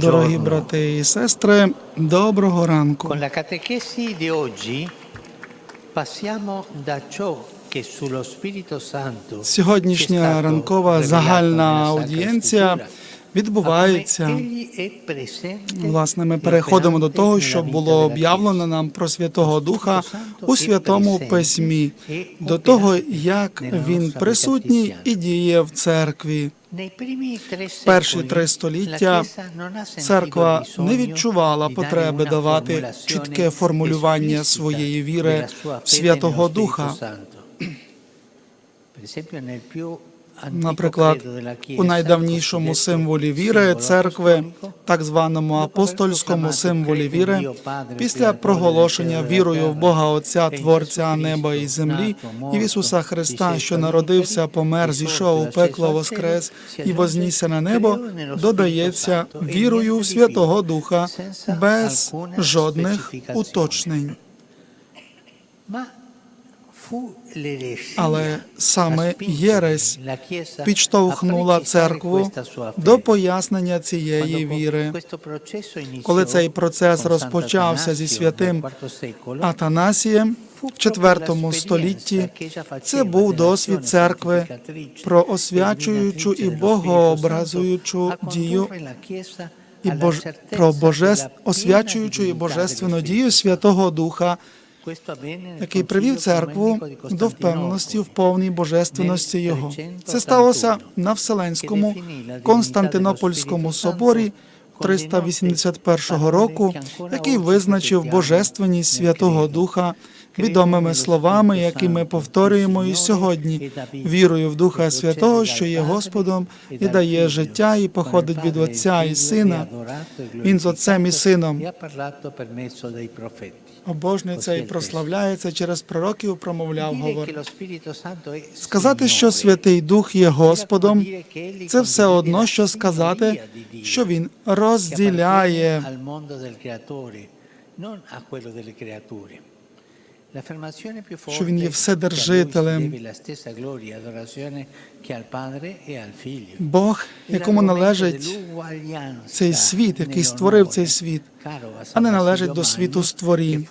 Дорогі брати і сестри, доброго ранку. Con la catechesi di oggi passiamo da ciò che sullo Spirito Santo Сьогоднішня ранкова загальна аудієнція Відбувається. Власне, ми переходимо до того, що було об'явлено нам про Святого Духа у Святому Письмі, до того, як він присутній і діє в церкві. Tre Перші три століття церква не відчувала потреби давати чітке формулювання своєї віри в Святого Духа. Наприклад, у найдавнішому символі віри церкви, так званому апостольському символі віри, після проголошення вірою в Бога Отця, Творця неба і землі, і в Ісуса Христа, що народився, помер, зійшов у пекло, воскрес і вознісся на небо, додається вірою в Святого Духа без жодних уточнень. Але саме єресь підштовхнула церкву до пояснення цієї віри. Коли цей процес розпочався зі святим Атанасієм в IV столітті, це був досвід церкви про освячуючу і богообразуючу дію і бож... про божеств... освячуючу і божественну дію Святого Духа, який привів церкву до впевненості в повній божественності Його. Це сталося на Вселенському Константинопольському соборі 381 року, який визначив божественність Святого Духа відомими словами, які ми повторюємо і сьогодні, вірою в Духа Святого, що є Господом і дає життя, і походить від Отця і Сина. Він з Отцем і Сином. Обожнюється і прославляється через пророків, промовляв говор. Сказати, що Святий Дух є Господом, це все одно, що сказати, що він розділяє що він є вседержителем. вседержителем. Бог, якому належить цей світ, який створив цей світ, а не належить до світу створінь.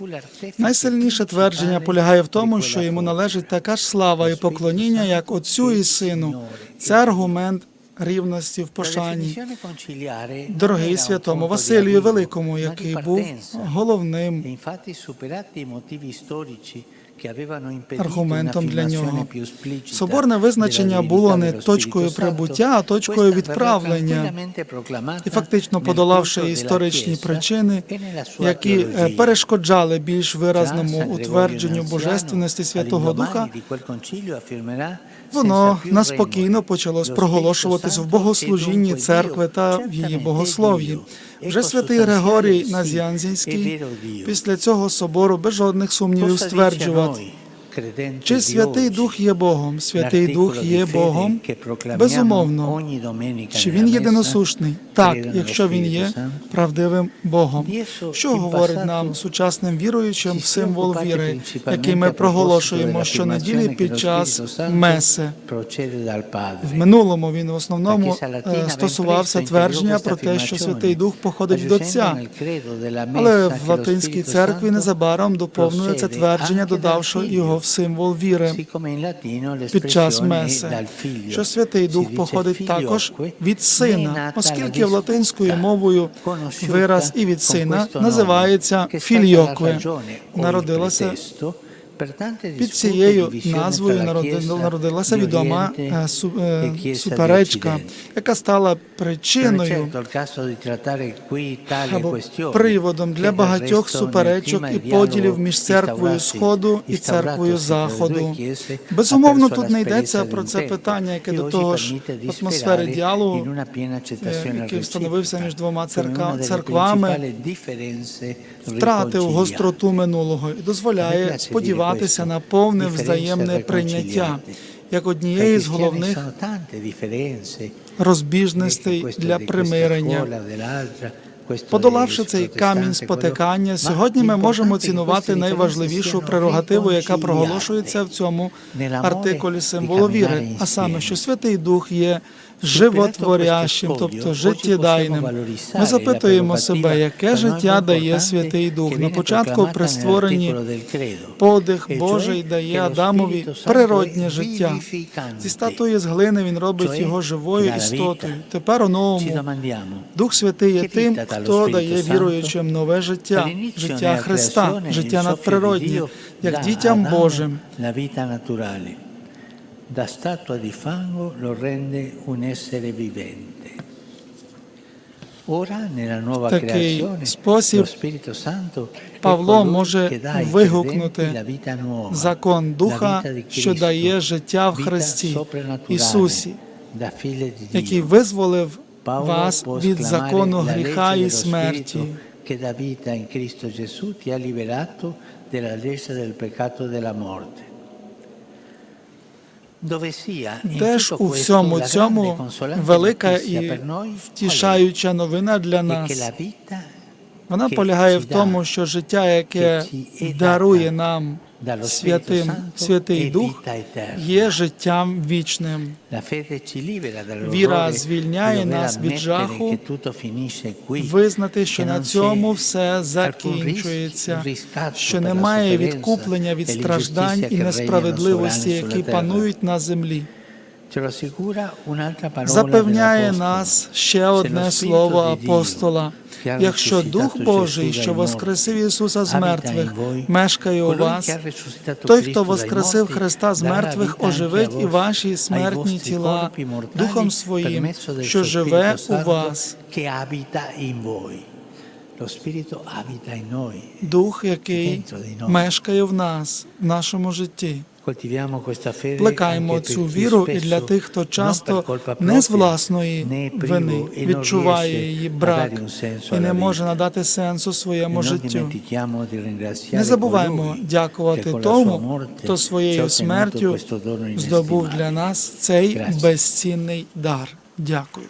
Найсильніше твердження полягає в тому, що йому належить така ж слава і поклоніння, як Отцю і Сину. Це аргумент рівності в пошані. Дорогий святому Василію Великому, який був головним аргументом для нього. Соборне визначення було не точкою прибуття, а точкою відправлення. І фактично подолавши історичні причини, які е, перешкоджали більш виразному утвердженню божественності Святого Духа, воно наспокійно почало проголошуватись в богослужінні церкви та в її богослов'ї. Вже святий Григорій Назянзінський після цього собору без жодних сумнівів стверджував, чи Святий Дух є Богом? Святий Дух є Богом, безумовно. Чи він єдиносушний? Так, якщо він є правдивим Богом. Що говорить нам сучасним віруючим символ віри, який ми проголошуємо щонеділі під час меси? В минулому він в основному е, стосувався твердження про те, що Святий Дух походить від Отця. Але в латинській церкві незабаром доповнює це твердження, додавши його в символ віри під час меси, що Святий Дух походить також від сина, оскільки в латинською мовою вираз і від сина називається фільйокве. Народилася під цією назвою народилася відома е, е, суперечка, яка стала причиною або приводом для багатьох суперечок і поділів між церквою Сходу і церквою Заходу. Безумовно, тут не йдеться про це питання, яке до того ж в атмосфері діалогу, е, який встановився між двома церквами, втратив гостроту минулого. І дозволяє сподіватися на повне взаємне прийняття як однієї з головних розбіжностей для примирення. Подолавши цей камінь спотикання, сьогодні ми можемо цінувати найважливішу прерогативу, яка проголошується в цьому артикулі символу віри, а саме, що Святий Дух є животворящим, тобто життєдайним. Ми запитуємо себе, яке життя дає Святий Дух. На початку при створенні подих Божий дає Адамові природнє життя. Зі статуї з глини він робить його живою істотою. Тепер у новому Дух Святий є тим, хто дає віруючим нове життя, життя Христа, життя надприроднє, як дітям Божим. Da statua di fango lo rende un essere vivente. Ora, nella nuova Такий creazione, спосіб lo Spirito Santo è Павло може che dà ai вигукнути credenti la vita nuova, закон la Духа, що дає життя в Христі Ісусі, da який визволив вас від закону гріха і смерті. Che dà vita in Cristo Gesù ti ha liberato dalla legge del peccato e della morte. Dove sia in Де ж tutto у всьому цьому велика і втішаюча новина для нас. Вона полягає в тому, що життя, яке дарує нам святим Святий Дух, є життям вічним. Віра звільняє нас від жаху, Визнати, що на цьому все закінчується, що немає відкуплення від e страждань і несправедливості, які панують на землі. Запевняє нас ще одне слово апостола. Якщо Дух Божий, що воскресив Ісуса з мертвих, мешкає у вас, той, хто воскресив Христа з мертвих, оживить і ваші смертні тіла Духом Своїм, що живе у вас. Дух, який мешкає в нас, в нашому житті. Плекаємо цю віру і для тих, хто часто не з власної вини e відчуває її брак і не може надати сенсу E своєму життю. Не забуваємо дякувати тому, хто своєю смертю здобув для нас цей безцінний дар. Дякую.